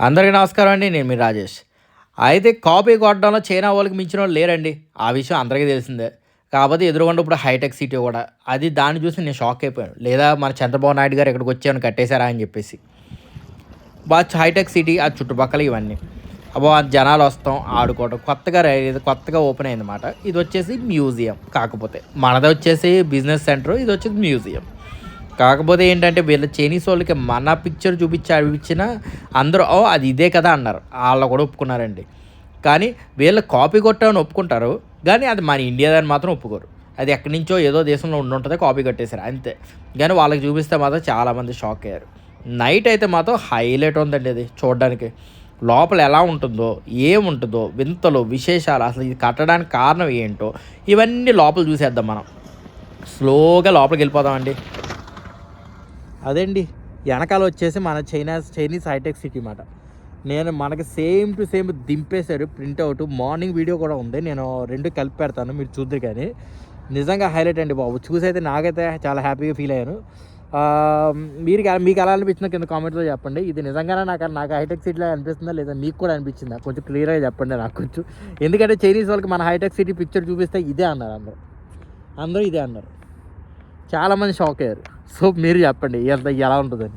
అందరికీ నమస్కారం అండి నేను మీ రాజేష్. అయితే కాపీ కొట్టడంలో చైనా వాళ్ళకి మించిన వాళ్ళు లేరండి. ఆ విషయం అందరికీ తెలిసిందే. కాకపోతే ఎదురుగుండా ఇప్పుడు హైటెక్ సిటీ కూడా. అది దాన్ని చూసి నేను షాక్ అయిపోయాను. లేదా మన చంద్రబాబు నాయుడు గారు ఇక్కడికి వచ్చాను కట్టేశారా అని చెప్పేసి. బాగా హైటెక్ సిటీ ఆ చుట్టుపక్కల ఇవన్నీ. అబ్బో జనాలు వస్తాం ఆడుకోవడం కొత్తగా రే- ఇది కొత్తగా ఓపెన్ అయిందన్నమాట. ఇది వచ్చేసి మ్యూజియం కాకపోతే. మనది వచ్చేసి బిజినెస్ సెంటర్ ఇది వచ్చేసి మ్యూజియం. కాకపోతే ఏంటంటే వీళ్ళ చైనీస్ వాళ్ళకి మన పిక్చర్ చూపించి చూపించిన అందరూ ఓ అది ఇదే కదా అన్నారు. వాళ్ళు కూడా ఒప్పుకున్నారండి. కానీ వీళ్ళు కాపీ కొట్టామని ఒప్పుకుంటారు. కానీ అది మన ఇండియాదని మాత్రం ఒప్పుకోరు. అది ఎక్కడి నుంచో ఏదో దేశంలో ఉండి కాపీ కొట్టేశారు. అంతే. కానీ వాళ్ళకి చూపిస్తే మాత్రం చాలామంది షాక్ అయ్యారు. నైట్ అయితే మాత్రం హైలైట్ ఉందండి అది చూడడానికి. లోపల ఎలా ఉంటుందో ఏముంటుందో వింతలు విశేషాలు అసలు ఇది కట్టడానికి కారణం ఏంటో ఇవన్నీ లోపల చూసేద్దాం మనం. స్లోగా లోపలికి వెళ్ళిపోదామండి. అదండి వెనకాల వచ్చేసి మన చైనా చైనీస్ హైటెక్ సిటీ మాట. నేను మనకి సేమ్ టు సేమ్ దింపేశారు ప్రింట్అవుట్. మార్నింగ్ వీడియో కూడా ఉంది నేను రెండు కలిపి పెడతాను మీరు చూద్దరు కానీ. నిజంగా హైలైట్ అండి బాబు చూసైతే నాకైతే చాలా హ్యాపీగా ఫీల్ అయ్యాను. మీరు మీకు ఎలా అనిపించిందో కింద కామెంట్లో చెప్పండి. ఇది నిజంగానే నాకు నాకు హైటెక్ సిటీలో అనిపిస్తుందా లేదా మీకు కూడా అనిపించిందా? కొంచెం క్లియర్గా చెప్పండి నాకు కొంచెం. ఎందుకంటే చైనీస్ వాళ్ళకి మన హైటెక్ సిటీ పిక్చర్ చూపిస్తే ఇదే అన్నారు అందరూ. అందరూ ఇదే అన్నారు. చాలామంది షాక్ అయ్యారు. సో మీరు చెప్పండి ఎంత ఎలా ఉంటుందని.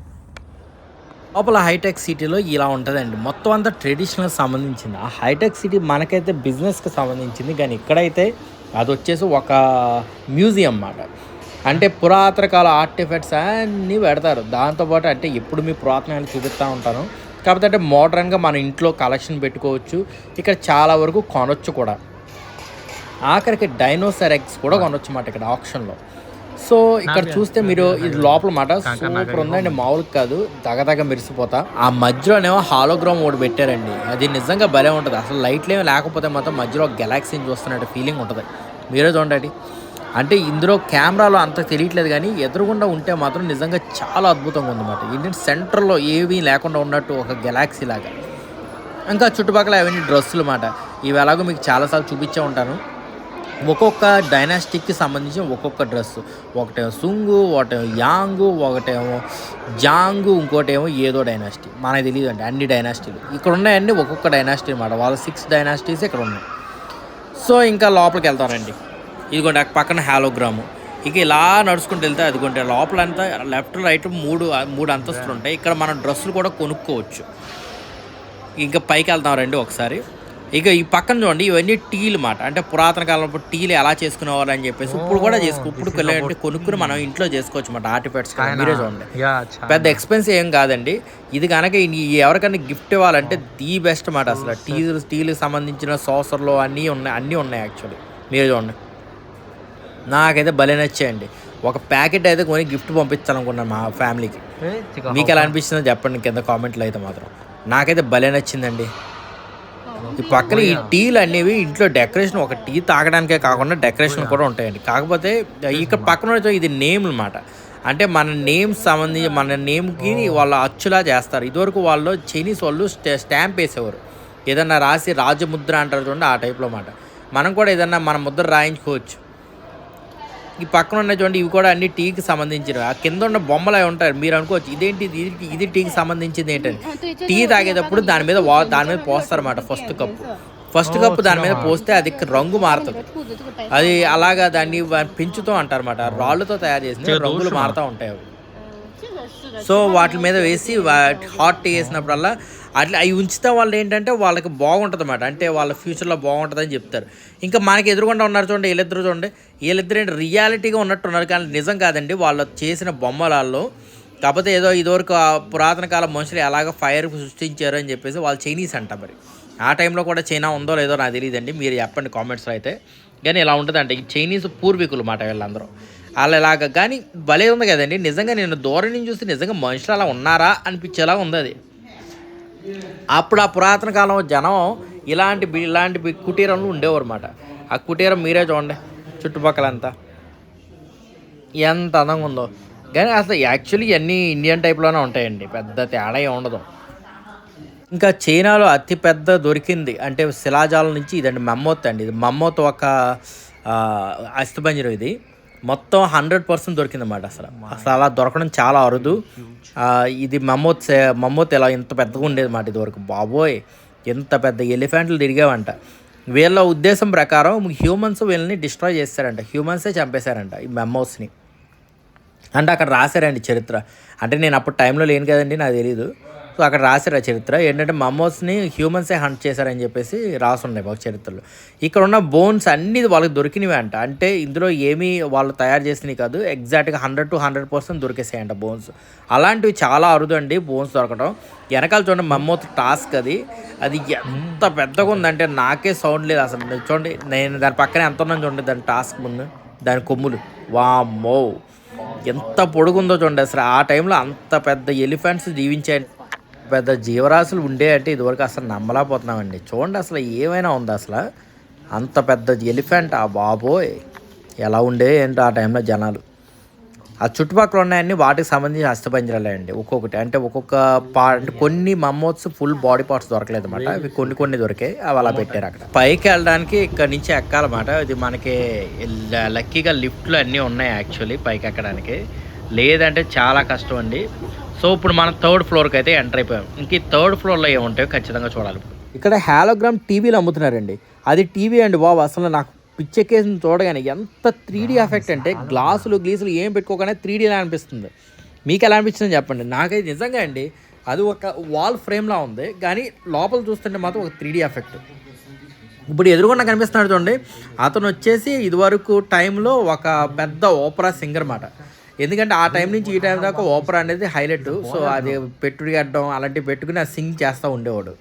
లోపల హైటెక్ సిటీలో ఇలా ఉంటుందండి. మొత్తం అంతా ట్రెడిషనల్ సంబంధించింది. ఆ హైటెక్ సిటీ మనకైతే బిజినెస్కి సంబంధించింది. కానీ ఇక్కడైతే అది వచ్చేసి ఒక మ్యూజియం అన్నమాట. అంటే పురాతన కాల ఆర్టిఫెక్ట్స్ అన్నీ పెడతారు. దాంతోపాటు అంటే ఎప్పుడు మీ పురాతనాన్ని చూపిస్తూ ఉంటాను. కాకపోతే అంటే మోడర్న్గా మన ఇంట్లో కలెక్షన్ పెట్టుకోవచ్చు. ఇక్కడ చాలా వరకు కొనొచ్చు కూడా. ఆఖరికి డైనోసర్ ఎగ్స్ కూడా కొనొచ్చు అన్నమాట ఇక్కడ ఆప్షన్లో. సో ఇక్కడ చూస్తే మీరు ఇది లోపల మాట సూపర్ ఉందండి మామూలు కాదు దగదగ మెరిసిపోతా. ఆ మధ్యలోనేమో హాలోగ్రామ్ ఒకటి పెట్టారండి. అది నిజంగా భలే ఉంటుంది. అసలు లైట్లు ఏమి లేకపోతే మాత్రం మధ్యలో గెలాక్సీని చూస్తున్నట్టు ఫీలింగ్ ఉంటుంది. మీరే చూడండి అంటే ఇందులో కెమెరాలో అంత తెలియట్లేదు కానీ ఎదురుగుండా ఉంటే మాత్రం నిజంగా చాలా అద్భుతంగా ఉందన్నమాట. ఏంటంటే సెంటర్లో ఏమీ లేకుండా ఉన్నట్టు ఒక గెలాక్సీ లాగా. ఇంకా చుట్టుపక్కల అవన్నీ డ్రెస్సులు మాట. ఇవి ఎలాగో మీకు చాలాసార్లు చూపించే ఉంటాను. ఒక్కొక్క డైనాస్టిక్కి సంబంధించిన ఒక్కొక్క డ్రెస్. ఒకటేమో సుంగు ఒకటేమో యాంగు ఒకటేమో జాంగు ఇంకోటేమో ఏదో డైనాస్టీ మనకు తెలియదు అండి అన్ని డైనాస్టీలు ఇక్కడ ఉన్నాయండి ఒక్కొక్క డైనాస్టీ అనమాట వాళ్ళ సిక్స్ డైనాస్టీస్ ఇక్కడ ఉన్నాయి. సో ఇంకా లోపలికి వెళ్తారండి ఇదిగోండి అక్కడ పక్కన హ్యాలోగ్రాము ఇక ఇలా నడుచుకుంటూ వెళ్తే అదిగోండి లోపల అంతా లెఫ్ట్ రైట్ మూడు మూడు అంతస్తులు ఉంటాయి. ఇక్కడ మనం డ్రెస్సులు కూడా కొనుక్కోవచ్చు. ఇంకా పైకి వెళ్తాం రండి ఒకసారి. ఇక ఈ పక్కన చూడండి ఇవన్నీ టీలు మాట. అంటే పురాతన కాలంలో టీలు ఎలా చేసుకునేవారు అని చెప్పేసి ఇప్పుడు కూడా చేసుకో ఇప్పుడు కొనుక్కొని కొనుక్కుని మనం ఇంట్లో చేసుకోవచ్చు మాట ఆర్టిఫాక్ట్స్ మీరే చూడండి. పెద్ద ఎక్స్పెన్సివ్ ఏం కాదండి. ఇది కనుక ఎవరికైనా గిఫ్ట్ ఇవ్వాలంటే ది బెస్ట్ మాట అసలు. టీ టీలకు సంబంధించిన సాసర్లు అన్నీ ఉన్నాయి అన్నీ ఉన్నాయి యాక్చువల్లీ మీరే చూడండి. నాకైతే భలే నచ్చాయండి. ఒక ప్యాకెట్ అయితే కొని గిఫ్ట్ పంపించాలనుకున్నాను మా ఫ్యామిలీకి. మీకు ఎలా అనిపిస్తుందో చెప్పండి కింద కామెంట్లో అయితే మాత్రం. నాకైతే భలే నచ్చిందండి. ఈ పక్కన ఈ టీలు అనేవి ఇంట్లో డెకరేషన్ ఒక టీ తాగడానికే కాకుండా డెకరేషన్ కూడా ఉంటాయండి. కాకపోతే ఇక్కడ పక్కన ఇది నేమ్ అనమాట అంటే మన నేమ్ సంబంధించి మన నేమ్కి వాళ్ళు అచ్చులా చేస్తారు. ఇదివరకు వాళ్ళు చైనీస్ వాళ్ళు స్టా- స్టాంప్ వేసేవారు. ఏదన్నా రాసి రాజముద్ర అంటారు చూడండి ఆ టైప్లో మాట మనం కూడా ఏదన్నా మన ముద్ర రాయించుకోవచ్చు. ఈ పక్కన ఉన్న చూడండి ఇవి కూడా అన్ని టీకి సంబంధించినవి. ఆ కింద ఉన్న బొమ్మలు అవి ఉంటారు మీరు అనుకోవచ్చు. ఇదేంటి ఇది ఇది టీకి సంబంధించింది ఏంటని. టీ తాగేటప్పుడు దాని మీద వా దాని మీద పోస్తారన్నమాట ఫస్ట్ కప్పు ఫస్ట్ కప్పు దాని మీద పోస్తే అది రంగు మారుతుంది. అది అలాగా దాన్ని పెంచుతూ అంటారన్నమాట. రాళ్ళతో తయారు చేసిన రంగులు మారుతూ ఉంటాయి సో వాటి మీద వేసి హాట్ టీ వేసినప్పుడల్లా అట్లా అవి ఉంచితే వాళ్ళు ఏంటంటే వాళ్ళకి బాగుంటుంది అన్నమాట అంటే వాళ్ళ ఫ్యూచర్లో బాగుంటుందని చెప్తారు. ఇంకా మనకి ఎదురుగుండా ఉన్నారు చూడండి వీళ్ళిద్దరు చూడండి. వీళ్ళిద్దరు ఏంటి రియాలిటీగా ఉన్నట్టున్నారు. కానీ నిజం కాదండి వాళ్ళు చేసిన బొమ్మలలో కాకపోతే ఏదో ఇదివరకు పురాతన కాలం మనుషులు ఎలాగ ఫైర్ సృష్టించారు అని చెప్పేసి వాళ్ళు చైనీస్ అంట మరి. ఆ టైంలో కూడా చైనా ఉందో లేదో నాకు తెలియదండి మీరు చెప్పండి కామెంట్స్లో అయితే. కానీ ఇలా ఉంటుందంటే ఈ చైనీస్ పూర్వీకులు మాట వీళ్ళందరూ. వాళ్ళు ఇలాగ కానీ భలే ఉంది కదండి. నిజంగా నేను దూరం నుంచి చూస్తే నిజంగా మనుషులు అలా ఉన్నారా అనిపించేలా ఉంది అది. అప్పుడు ఆ పురాతన కాలం జనం ఇలాంటి బి- ఇలాంటి కుటీరంలో ఉండేవారనమాట ఆ కుటీరం మీరే చూడండి చుట్టుపక్కలంతా. ఎంత అందంగా ఉందో. కానీ అసలు యాక్చువల్లీ ఇవన్నీ ఇండియన్ టైప్లోనే ఉంటాయండి పెద్ద తేడా ఉండదు. ఇంకా చైనాలో అతి పెద్ద దొరికింది అంటే శిలాజాలం నుంచి ఇదండి మమ్మోత్ అండి. ఇది మమ్మోత్ ఒక అస్థిపంజరం ఇది. మొత్తం హండ్రెడ్ పర్సెంట్ దొరికిందన్నమాట అసలు. అసలు అలా దొరకడం చాలా అరుదు. ఇది మమ్మోత్ మమ్మోత్ ఎలా ఇంత పెద్దగా ఉండేది మాట ఇదివరకు. బాబోయ్ ఎంత పెద్ద ఎలిఫెంట్లు తిరిగావంట. వీళ్ళ ఉద్దేశం ప్రకారం హ్యూమన్స్ వీళ్ళని డిస్ట్రాయ్ చేస్తారంట. హ్యూమన్సే చంపేశారంట ఈ మెమ్మోస్ని అంటే అక్కడ రాశారండి చరిత్ర. అంటే నేను అప్పుడు టైంలో లేను కదండి నాకు తెలియదు సో అక్కడ రాశారు ఆ చరిత్ర. ఏంటంటే మమ్మోస్ని హ్యూమన్సే హంట్ చేశారని చెప్పేసి రాసున్నాయి మాకు చరిత్రలో. ఇక్కడ ఉన్న బోన్స్ అన్నీ వాళ్ళకి దొరికినవి అంట. అంటే ఇందులో ఏమీ వాళ్ళు తయారు చేసినవి కాదు ఎగ్జాక్ట్గా హండ్రెడ్ టు హండ్రెడ్ పర్సెంట్ దొరికేసాయంట బోన్స్. అలాంటివి చాలా అరుదు అండి బోన్స్ దొరకడం. వెనకాల చూడండి మమ్మోత్ టాస్క్ అది. అది ఎంత పెద్దగా ఉందంటే నాకే సౌండ్ లేదు అసలు. చూడండి నేను దాని పక్కనే ఎంత ఉన్నాను చూడండి దాని టాస్క్ ముందు. దాని కొమ్ములు. వామ్మో! ఎంత పొడుగుందో చూడండి అసలు. ఆ టైంలో అంత పెద్ద ఎలిఫెంట్స్ జీవించే పెద్ద జీవరాశులు ఉండే అంటే ఇదివరకు అసలు నమ్మలేకపోతున్నామండి. చూడండి అసలు ఏమైనా ఉందా అసలు? అంత పెద్ద ఎలిఫెంట్ ఆ బాబోయ్! ఎలా ఉండే ఏంటో ఆ టైంలో జనాలు. ఆ చుట్టుపక్కల ఉన్నాయన్నీ వాటికి సంబంధించి అస్థిపంజరాలే అండి ఒక్కొక్కటి అంటే ఒక్కొక్క పా అంటే కొన్ని మమ్మోత్స్ ఫుల్ బాడీ పార్ట్స్ దొరకలేదు అనమాట అవి కొన్ని కొన్ని దొరికాయి. అవి అలా పెట్టారు అక్కడ. పైకి వెళ్ళడానికి ఇక్కడ నుంచి ఎక్కాలన్నమాట. ఇది మనకి లక్కీగా లిఫ్ట్లు అన్నీ ఉన్నాయి యాక్చువల్లీ పైకి ఎక్కడానికి. లేదంటే చాలా కష్టం అండి. సో ఇప్పుడు మనం థర్డ్ ఫ్లోర్కి అయితే ఎంటర్ అయిపోయాం. ఇంక ఈ థర్డ్ ఫ్లోర్లో ఏముంటాయో ఖచ్చితంగా చూడాలి ఇక్కడ హాలోగ్రామ్ టీవీలు అమ్ముతున్నారండి. అది టీవీ అండి బాబు అసలు నాకు పిచ్చెక్కేసిన చూడగానే ఎంత త్రీ డీ ఎఫెక్ట్ అంటే గ్లాసులు గ్లీసులు ఏం పెట్టుకోగానే త్రీ డీలా అనిపిస్తుంది. మీకు ఎలా అనిపించింది చెప్పండి. నాకైతే నిజంగా అండి అది ఒక వాల్ ఫ్రేమ్లా ఉంది కానీ లోపల చూస్తుంటే మాత్రం ఒక త్రీ డీ ఎఫెక్ట్. ఇప్పుడు ఎదురుగుండా కనిపిస్తున్నాడు చూడండి అతను వచ్చేసి ఇదివరకు టైంలో ఒక పెద్ద ఓపరా సింగర్ మాట. ఎందుకంటే ఆ టైం నుంచి ఈ టైం దాకా ఓపరా అనేది హైలైట్. సో అది పెట్టుడి అడ్డం అలాంటివి పెట్టుకుని అది సింగ్ చేస్తూ ఉండేవాడు.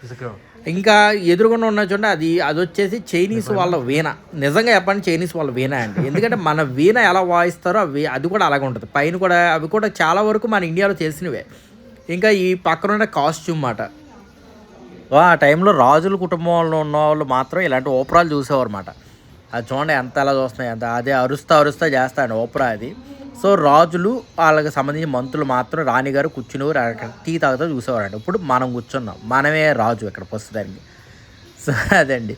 ఇంకా ఎదురుగుండా ఉన్న చూడండి అది అది వచ్చేసి చైనీస్ వాళ్ళ వీణ. నిజంగా చెప్పండి చైనీస్ వాళ్ళ వీణ అండి. ఎందుకంటే మన వీణ ఎలా వాయిస్తారో అవి అది కూడా అలాగే ఉంటుంది. పైన కూడా అవి కూడా చాలా వరకు మన ఇండియాలో చేసినవే ఇంకా ఈ పక్కన ఉన్న కాస్ట్యూమ్ మాట. ఆ టైంలో రాజుల కుటుంబంలో ఉన్న వాళ్ళు మాత్రం ఇలాంటి ఓపరాలు చూసేవారు అన్నమాట అది చూడండి ఎంత ఎలా చూస్తున్నాయి ఎంత అదే అరుస్తా అరుస్తా చేస్తాడు ఓపరా అది. సో రాజులు వాళ్ళకి సంబంధించిన మంత్రులు మాత్రం రాణిగారు కూర్చునేవారు అక్కడ టీ తాగుతూ చూసేవారండి. ఇప్పుడు మనం కూర్చున్నాం. మనమే రాజు ఇక్కడ ప్రస్తుతానికి. సో అదండి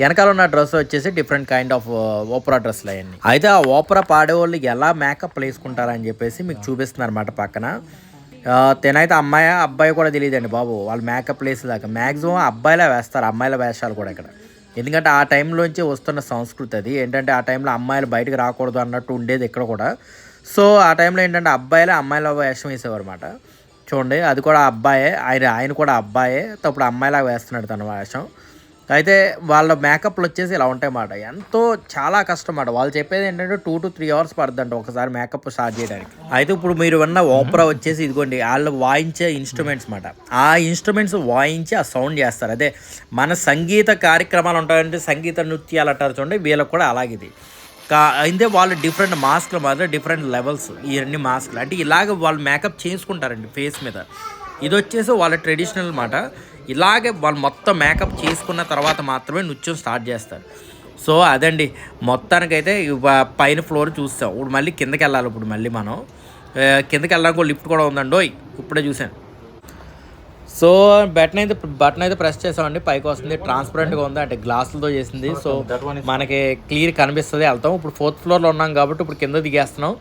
వెనకాల ఉన్న డ్రెస్ వచ్చేసి డిఫరెంట్ కైండ్ ఆఫ్ ఓపరా డ్రెస్లు అవన్నీ. అయితే ఆ ఓపరా పాడేవాళ్ళు ఎలా మేకప్ వేసుకుంటారని చెప్పేసి మీకు చూపిస్తున్నారు అనమాట పక్కన తినైతే అమ్మాయి అబ్బాయి కూడా తెలియదండి బాబు. వాళ్ళు మేకప్ వేసేదాకా మ్యాక్సిమం అబ్బాయిలే వేస్తారు అమ్మాయిల వేషాలు కూడా ఇక్కడ. ఎందుకంటే ఆ టైంలోంచి వస్తున్న సంస్కృతి అది. ఏంటంటే ఆ టైంలో అమ్మాయిలు బయటకు రాకూడదు అన్నట్టు ఉండేది ఇక్కడ కూడా. సో ఆ టైంలో ఏంటంటే అబ్బాయిలే అమ్మాయిల వేషం వేసేవారు అనమాట చూడండి అది కూడా అబ్బాయే. ఆయన ఆయన కూడా అబ్బాయే. అప్పుడు అమ్మాయిలాగా వేస్తున్నాడు తన వేషం. అయితే వాళ్ళ మేకప్లు వచ్చేసి ఇలా ఉంటాయన్నమాట. ఎంతో చాలా కష్టం అన్నమాట వాళ్ళు చెప్పేది ఏంటంటే టూ టు త్రీ అవర్స్ పడుతుందంట ఒకసారి మేకప్ స్టార్ట్ చేయడానికి. అయితే ఇప్పుడు మీరు విన్న ఓపరా వచ్చేసి ఇదిగోండి వాళ్ళు వాయించే ఇన్స్ట్రుమెంట్స్ అన్నమాట. ఆ ఇన్స్ట్రుమెంట్స్ వాయించి ఆ సౌండ్ చేస్తారు. అదే మన సంగీత కార్యక్రమాలు ఉంటాయంటే సంగీత నృత్యాలు అంటారు చూడండి వీళ్ళకి కూడా అలాగేది కా అయితే వాళ్ళు డిఫరెంట్ మాస్క్లు మాత్రం డిఫరెంట్ లెవెల్స్ ఇవన్నీ మాస్క్లు అంటే ఇలాగ వాళ్ళు మేకప్ చేసుకుంటారండి ఫేస్ మీద. ఇది వచ్చేసి వాళ్ళ ట్రెడిషనల్ మాట ఇలాగే వాళ్ళు మొత్తం మేకప్ చేసుకున్న తర్వాత మాత్రమే నృత్యం స్టార్ట్ చేస్తారు. సో అదండి. మొత్తానికైతే పైన ఫ్లోర్ చూస్తాం. ఇప్పుడు మళ్ళీ కిందకి వెళ్ళాలి ఇప్పుడు మళ్ళీ మనం. కిందకి వెళ్ళడానికి లిఫ్ట్ కూడా ఉందండి. ఇప్పుడే చూశాను. సో బటన్ అయితే బటన్ అయితే ప్రెస్ చేసామండి. పైకి వస్తుంది. ట్రాన్స్పరెంట్గా ఉంది. అంటే గ్లాసులతో చేసింది. సో మనకి క్లియర్ కనిపిస్తుంది. వెళ్తాం. ఇప్పుడు ఫోర్త్ ఫ్లోర్లో ఉన్నాం కాబట్టి ఇప్పుడు కింద దిగేస్తున్నాం.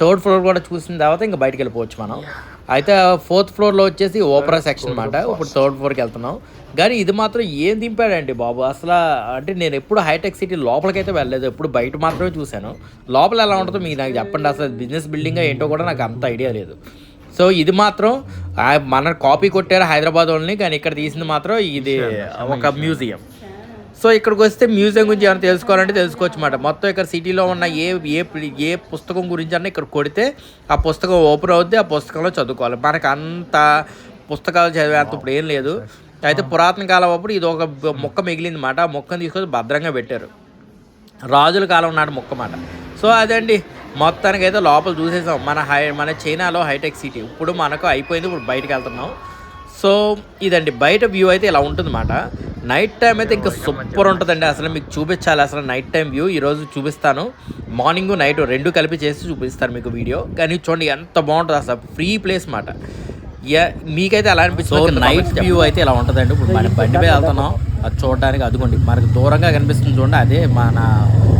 థర్డ్ ఫ్లోర్ కూడా చూసిన తర్వాత ఇంకా బయటకు వెళ్ళిపోవచ్చు మనం. అయితే ఫోర్త్ ఫ్లోర్లో వచ్చేసి ఓపరా సెక్షన్ అనమాట ఇప్పుడు థర్డ్ ఫ్లోర్కి వెళ్తున్నాం. కానీ ఇది మాత్రం ఏం దింపాడండి బాబు? అసలు అంటే నేను ఎప్పుడు హైటెక్ సిటీ లోపలికైతే వెళ్ళలేదు. ఎప్పుడు బయట మాత్రమే చూశాను. లోపల ఎలా ఉంటుందో మీకు నాకు చెప్పండి. అసలు బిజినెస్ బిల్డింగ్ ఏంటో కూడా నాకు అంత ఐడియా లేదు. సో ఇది మాత్రం మన కాపీ కొట్టారు హైదరాబాద్ వాళ్ళని కానీ ఇక్కడ తీసింది మాత్రం ఇది ఒక మ్యూజియం. సో ఇక్కడికి వస్తే మ్యూజియం గురించి ఏమైనా తెలుసుకోవాలంటే తెలుసుకోవచ్చు అనమాట మొత్తం ఇక్కడ సిటీలో ఉన్న ఏ ఏ ఏ పుస్తకం గురించి అన్న ఇక్కడ కొడితే ఆ పుస్తకం ఓపెన్ అవుద్ది ఆ పుస్తకంలో చదువుకోవాలి. మనకు అంత పుస్తకాలు చదివేంత ఇప్పుడు ఏం లేదు. అయితే పురాతన కాలం అప్పుడు ఇది ఒక మొక్క మిగిలింది మాట ఆ మొక్కను తీసుకొని భద్రంగా పెట్టారు. రాజుల కాలం నాటి మొక్క మాట సో అదండి. మొత్తానికి అయితే లోపల చూసేసాం. మన హై మన చైనాలో హైటెక్ సిటీ. ఇప్పుడు మనకు అయిపోయింది ఇప్పుడు బయటకు వెళ్తున్నాం. సో ఇదండి బయట వ్యూ అయితే ఇలా ఉంటుందన్నమాట. నైట్ టైం అయితే ఇంకా సూపర్ ఉంటుందండి. అసలు మీకు చూపించాలి అసలు నైట్ టైం వ్యూ ఈరోజు చూపిస్తాను. మార్నింగ్ నైట్ రెండు కలిపి చేసి చూపిస్తాను మీకు వీడియో కానీ చూడండి ఎంత బాగుంటుంది అసలు. ఫ్రీ ప్లేస్ మాట మీకైతే ఎలా అనిపిస్తుంది నైట్ వ్యూ అయితే ఇలా ఉంటుందండి. ఇప్పుడు మన బండి మీద వెళ్తున్నాం. అది చూడడానికి అదిగోండి. మనకు దూరంగా కనిపిస్తుంది చూడండి. అదే మన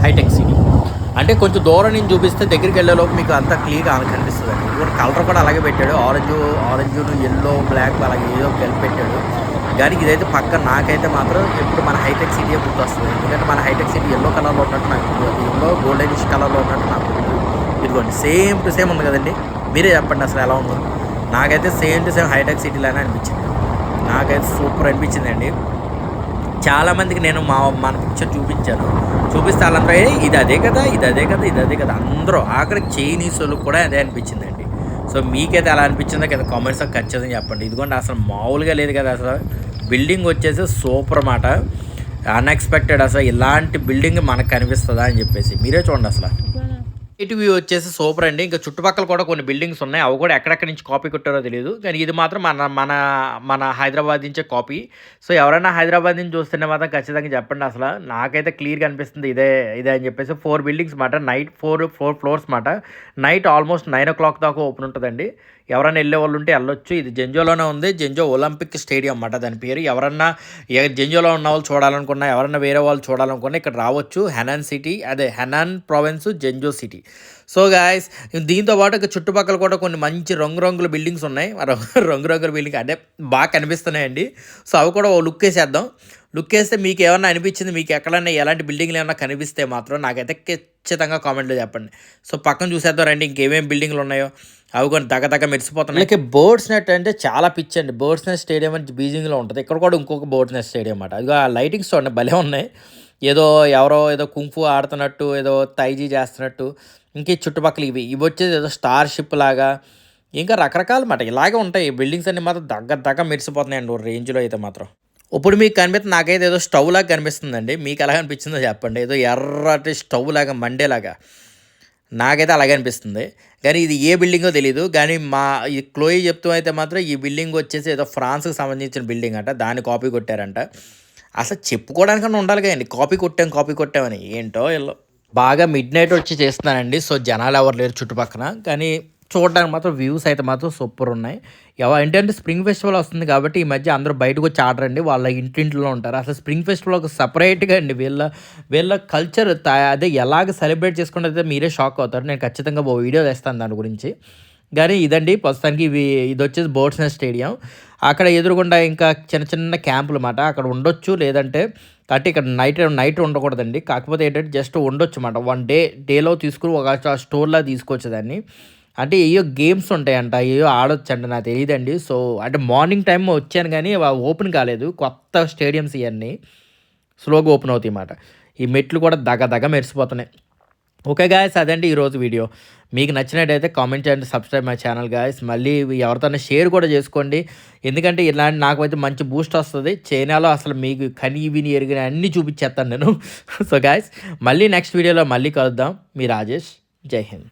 హైటెక్ సిటీ అంటే కొంచెం దూరం నుంచి చూపిస్తే దగ్గరికి వెళ్ళేలోపు మీకు అంతా క్లియర్గా కనిపిస్తుంది అండి. ఇప్పుడు కలర్ కూడా అలాగే పెట్టాడు. ఆరెంజ్ ఆరెంజ్ ఎల్లో బ్లాక్ అలాగే ఏదో కలిపి పెట్టాడు. కానీ ఇదైతే పక్క నాకైతే మాత్రం ఎప్పుడు మన హైటెక్ సిటీ గుర్తొస్తుంది. ఎందుకంటే మన హైటెక్ సిటీ ఎల్లో కలర్లో ఉన్నట్టు నాకు ఎల్లో గోల్డెనిష్ కలర్లో ఉన్నట్టు నాకు ఇదిగోండి సేమ్ టు సేమ్ ఉంది కదండి. మీరే చెప్పండి అసలు ఎలా ఉందో. నాకైతే సేమ్ టు సేమ్ హైటెక్ సిటీలానే అనిపించింది. నాకైతే సూపర్ అనిపించిందండి. చాలామందికి నేను మా మన పిక్చర్ చూపించాను. చూపిస్తే వాళ్ళందరూ ఇది అదే కదా ఇది అదే కదా ఇది అదే కదా. అందరూ ఆఖరికి చైనీస్ వాళ్ళకి కూడా అదే అనిపించిందండి. సో మీకైతే ఎలా అనిపించిందో? కదా కామెంట్స్లో ఖచ్చితంగా చెప్పండి. ఇదిగోండి అసలు మామూలుగా లేదు కదా అసలు. బిల్డింగ్ వచ్చేసి సూపర్ మాట అన్ఎక్స్పెక్టెడ్ అసలు ఇలాంటి బిల్డింగ్ మనకు కనిపిస్తుందా అని చెప్పేసి. మీరే చూడండి అసలు. ఇటు వ్యూ వచ్చేసి సూపర్ అండి. ఇంకా చుట్టుపక్కల కూడా కొన్ని బిల్డింగ్స్ ఉన్నాయి. అవి కూడా ఎక్కడెక్కడి నుంచి కాపీ కొట్టారో తెలియదు కానీ ఇది మాత్రం మన మన మన హైదరాబాద్ నుంచే కాపీ. సో ఎవరైనా హైదరాబాద్ నుంచి చూస్తుంటే మాత్రం ఖచ్చితంగా చెప్పండి అసలు. నాకైతే క్లియర్గా అనిపిస్తుంది ఇదే ఇదే అని చెప్పేసి ఫోర్ బిల్డింగ్స్ మాట. నైట్ ఫోర్ ఫోర్ ఫ్లోర్స్ మాట. Night almost nine o'clock దాకా ఓపెన్ ఉంటుందండి. ఎవరైనా వెళ్ళే వాళ్ళు ఉంటే వెళ్ళొచ్చు. ఇది జెంజోలోనే ఉంది. జెంజో ఒలింపిక్ స్టేడియం అన్నమాట దాని పేరు. ఎవరన్నా ఏ జెంజోలో ఉన్న వాళ్ళు చూడాలనుకున్నా ఎవరన్నా వేరే వాళ్ళు చూడాలనుకున్నా ఇక్కడ రావచ్చు. హెనాన్ సిటీ అదే Henan province Zhengzhou city. So guys దీంతో పాటు ఇక చుట్టుపక్కల కూడా కొన్ని మంచి రంగురంగుల బిల్డింగ్స్ ఉన్నాయి. రంగు రంగురంగుల బిల్డింగ్ అంటే బాగా కనిపిస్తున్నాయండి. సో అవి కూడా ఓ లుక్ వేసేద్దాం. లుక్ వేస్తే మీకు ఏమన్నా అనిపించింది? మీకు ఎక్కడన్నా ఎలాంటి బిల్డింగ్లు ఏమన్నా కనిపిస్తే మాత్రం నాకైతే ఖచ్చితంగా కామెంట్లో చెప్పండి. సో పక్కన చూసేద్దాం రండి. ఇంకేమేమి బిల్డింగ్లు ఉన్నాయో. అవి కొన్ని దగ్గదగ్గ మెరిసిపోతున్నాయి. ఇక బోర్డ్స్ నెట్ అంటే చాలా పిచ్ అండి. బోర్డ్స్ నెట్ స్టేడియం అని బీజింగ్లో ఉంటుంది. ఇక్కడ కూడా ఇంకొక బోర్డ్స్ నెట్ స్టేడియం అన్నమాట. అది ఆ లైటింగ్స్ చూడండి భలే ఉన్నాయి. ఏదో ఎవరో ఏదో కుంఫు ఆడుతున్నట్టు ఏదో తైజీ చేస్తున్నట్టు. ఇంకా ఈ చుట్టుపక్కల ఇవి ఇవి వచ్చేది ఏదో స్టార్ షిప్ లాగా. ఇంకా రకరకాల మాట ఇలాగే ఉంటాయి. ఈ బిల్డింగ్స్ అన్ని మాత్రం దగ్గర దగ్గర మెరిసిపోతున్నాయండి. ఓ రేంజ్లో అయితే మాత్రం. ఇప్పుడు మీకు కనిపిస్తుంది నాకైతే ఏదో స్టవ్ లాగా కనిపిస్తుందండి. మీకు ఎలా అనిపించిందో చెప్పండి. ఏదో ఎర్రటి స్టవ్ లాగా మండేలాగా. నాకైతే అలాగే అనిపిస్తుంది. కానీ ఇది ఏ బిల్డింగో తెలియదు కానీ మా ఈ క్లోయి చెప్తూ అయితే మాత్రం ఈ బిల్డింగ్ వచ్చేసి ఏదో ఫ్రాన్స్కి సంబంధించిన బిల్డింగ్ అంట. దాన్ని కాపీ కొట్టారంట. అసలు చెప్పుకోవడానికన్నా ఉండాలి కదండి. కాపీ కొట్టాం కాపీ కొట్టామని. ఏంటో వీళ్ళు బాగా మిడ్ నైట్ వచ్చి చేస్తున్నానండి. సో జనాలు ఎవరు లేరు చుట్టుపక్కల కానీ చూడడానికి మాత్రం వ్యూస్ అయితే మాత్రం సూపర్ ఉన్నాయి. ఏంటంటే స్ప్రింగ్ ఫెస్టివల్ వస్తుంది కాబట్టి ఈ మధ్య అందరూ బయటకు వచ్చి ఆడరండి. వాళ్ళ ఇంటింట్లో ఉంటారు. అసలు స్ప్రింగ్ ఫెస్టివల్ ఒక సపరేట్గా అండి. వీళ్ళ వీళ్ళ కల్చర్ అదే ఎలాగ సెలబ్రేట్ చేసుకుంటే మీరే షాక్ అవుతారు. నేను ఖచ్చితంగా ఓ వీడియో తెస్తాను దాని గురించి. కానీ ఇదండి ప్రస్తుతానికి ఇవి ఇది వచ్చేసి బోట్స్ స్టేడియం. అక్కడ ఎదురుగుండా ఇంకా చిన్న చిన్న క్యాంపులు అన్నమాట. అక్కడ ఉండొచ్చు. లేదంటే కాబట్టి ఇక్కడ నైట్ నైట్ ఉండకూడదండి. కాకపోతే ఏంటంటే జస్ట్ ఉండొచ్చు అన్నమాట. వన్ డే డేలో తీసుకుని ఒక స్టోర్లా తీసుకోవచ్చు దాన్ని. అంటే ఏయో గేమ్స్ ఉంటాయంట ఏయో ఆడొచ్చు అంట నాకు తెలియదండి సో అంటే మార్నింగ్ టైం వచ్చాను కానీ ఓపెన్ కాలేదు. కొత్త స్టేడియంస్ ఇవన్నీ స్లోగా ఓపెన్ అవుతాయి అన్నమాట. ఈ మెట్లు కూడా దగ దగ మెరిసిపోతున్నాయి. ఓకే గాయస్ అదండి ఈరోజు వీడియో మీకు నచ్చినట్టయితే కామెంట్ చేయండి సబ్స్క్రైబ్ మై ఛానల్ గాయస్ మళ్ళీ ఎవరితోనే షేర్ కూడా చేసుకోండి. ఎందుకంటే ఇలాంటి నాకు అయితే మంచి బూస్ట్ వస్తుంది. చైనాలో అసలు మీకు కని విని ఎరిగిన అన్నీ చూపించేస్తాను నేను. సో గాయస్ మళ్ళీ నెక్స్ట్ వీడియోలో మళ్ళీ కలుద్దాం. మీ రాజేష్ జై హింద్.